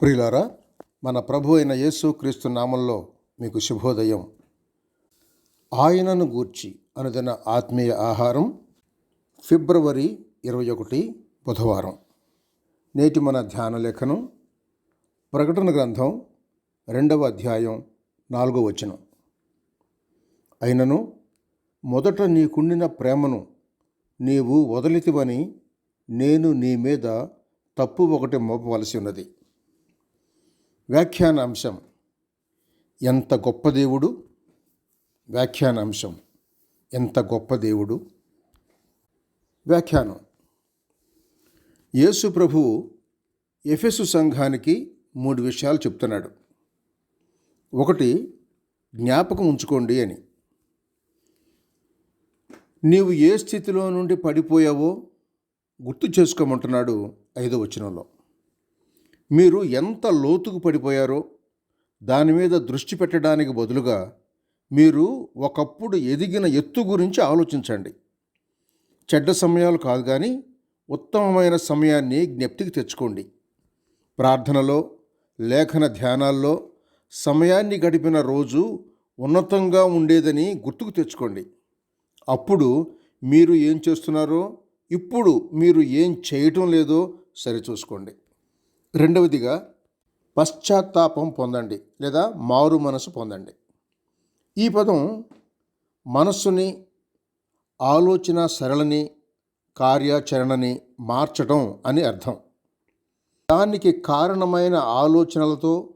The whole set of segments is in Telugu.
ప్రియులారా మన ప్రభు అయిన యేసు క్రీస్తు నామంలో మీకు శుభోదయం. ఆయనను గూర్చి అనుదిన ఆత్మీయ ఆహారం ఫిబ్రవరి ఇరవై ఒకటి బుధవారం. నేటి మన ధ్యాన లేఖనం ప్రకటన గ్రంథం రెండవ అధ్యాయం నాలుగో వచనం. అయినను మొదట నీకుండిన ప్రేమను నీవు వదలితివని నేను నీ మీద తప్పు ఒకటి మోపవలసి ఉన్నది. వ్యాఖ్యానాంశం. ఎంత గొప్ప దేవుడు? వ్యాఖ్యానాంశం. ఎంత గొప్ప దేవుడు? వ్యాఖ్యానం. యేసు ప్రభువు ఎఫెసు సంఘానికి మూడు విషయాలు చెప్తున్నాడు. ఒకటి జ్ఞాపకం ఉంచుకోండి అని. నీవు ఏ స్థితిలో నుండి పడిపోయావో గుర్తు చేసుకోమంటున్నాడు ఐదో వచనంలో. మీరు ఎంత లోతుకు పడిపోయారో దాని మీద దృష్టి పెట్టడానికి బదులుగా మీరు ఒకప్పుడు ఎదిగిన ఎత్తు గురించి ఆలోచించండి. చెడ్డ సమయాలు కాదు కానీ ఉత్తమమైన సమయాన్ని జ్ఞప్తికి తెచ్చుకోండి. ప్రార్థనలో లేఖన ధ్యానాల్లో సమయాన్ని గడిపిన రోజు ఉన్నతంగా ఉండేదని గుర్తుకు తెచ్చుకోండి. అప్పుడు మీరు ఏం చేస్తున్నారో ఇప్పుడు మీరు ఏం చేయటం లేదో సరిచూసుకోండి. రెండవదిగా పశ్చాత్తాపం పొందండి లేదా మారు మనసు పొందండి. ఈ పదం మనస్సుని ఆలోచన సరళని కార్యాచరణని మార్చడం అని అర్థం. దానికి కారణమైన ఆలోచనలతో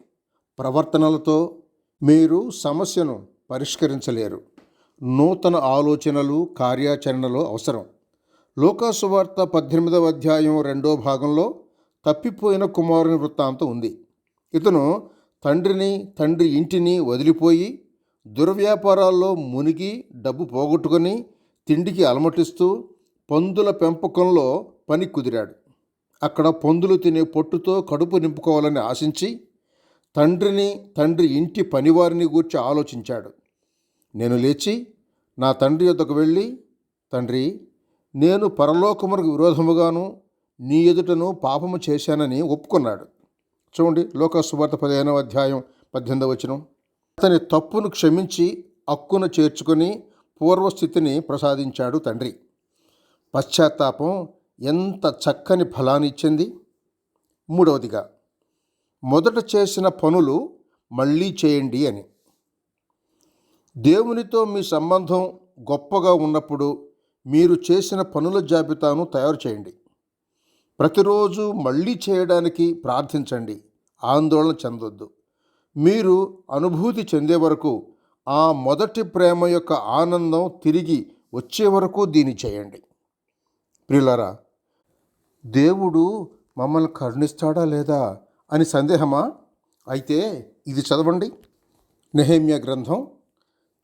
ప్రవర్తనలతో మీరు సమస్యను పరిష్కరించలేరు. నూతన ఆలోచనలు కార్యాచరణలు అవసరం. లోకాసువార్త పద్దెనిమిదవ అధ్యాయం రెండో భాగంలో తప్పిపోయిన కుమారుని వృత్తాంతం ఉంది. ఇతను తండ్రిని తండ్రి ఇంటిని వదిలిపోయి దుర్వ్యాపారాల్లో మునిగి డబ్బు పోగొట్టుకొని తిండికి అలమటిస్తూ పందుల పెంపకంలో పని కుదిరాడు. అక్కడ పందులు తినే పొట్టుతో కడుపు నింపుకోవాలని ఆశించి తండ్రిని తండ్రి ఇంటి పనివారిని గూర్చి ఆలోచించాడు. నేను లేచి నా తండ్రి యొద్దకు వెళ్ళి తండ్రి నేను పరలోకమునకు విరోధముగాను నీ ఎదుటను పాపము చేశానని ఒప్పుకున్నాడు. చూడండి లోకసువార్త పదిహేనవ అధ్యాయం పద్దెనిమిదవ వచనం. అతని తప్పును క్షమించి హక్కును చేర్చుకొని పూర్వస్థితిని ప్రసాదించాడు తండ్రి. పశ్చాత్తాపం ఎంత చక్కని ఫలాన్ని ఇచ్చింది? మూడవదిగా మొదట చేసిన పనులు మళ్ళీ చేయండి అని. దేవునితో మీ సంబంధం గొప్పగా ఉన్నప్పుడు మీరు చేసిన పనుల జాబితాను తయారు చేయండి. ప్రతిరోజు మళ్ళీ చేయడానికి ప్రార్థించండి. ఆందోళన చెందొద్దు. మీరు అనుభూతి చెందే వరకు ఆ మొదటి ప్రేమ యొక్క ఆనందం తిరిగి వచ్చే వరకు దీన్ని చేయండి. ప్రియులరా దేవుడు మమ్మల్ని కరుణిస్తాడా లేదా అని సందేహమా? అయితే ఇది చదవండి. నెహేమ్య గ్రంథం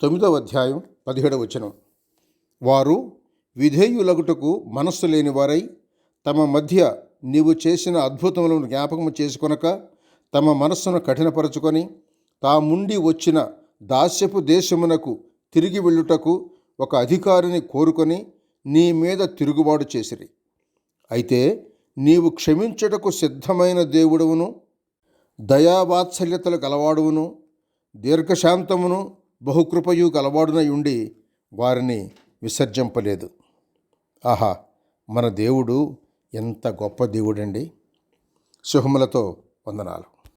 తొమ్మిదవ అధ్యాయం పదిహేడవ వచనం. వారు విధేయులగుటకు మనస్సు లేని వారై తమ మధ్య నీవు చేసిన అద్భుతములను జ్ఞాపకం చేసుకొనక తమ మనస్సును కఠినపరచుకొని తాముండి వచ్చిన దాస్యపు దేశమునకు తిరిగి వెళ్ళుటకు ఒక అధికారిని కోరుకొని నీ మీద తిరుగుబాటు చేసిరి. అయితే నీవు క్షమించుటకు సిద్ధమైన దేవుడవును దయావాత్సల్యతలు గలవాడువును దీర్ఘశాంతమును బహుకృపయు గలవాడునై ఉండి వారిని విసర్జింపలేదు. ఆహా మన దేవుడు ఎంత గొప్ప దేవుడండి. శుభములతో వందనాలు.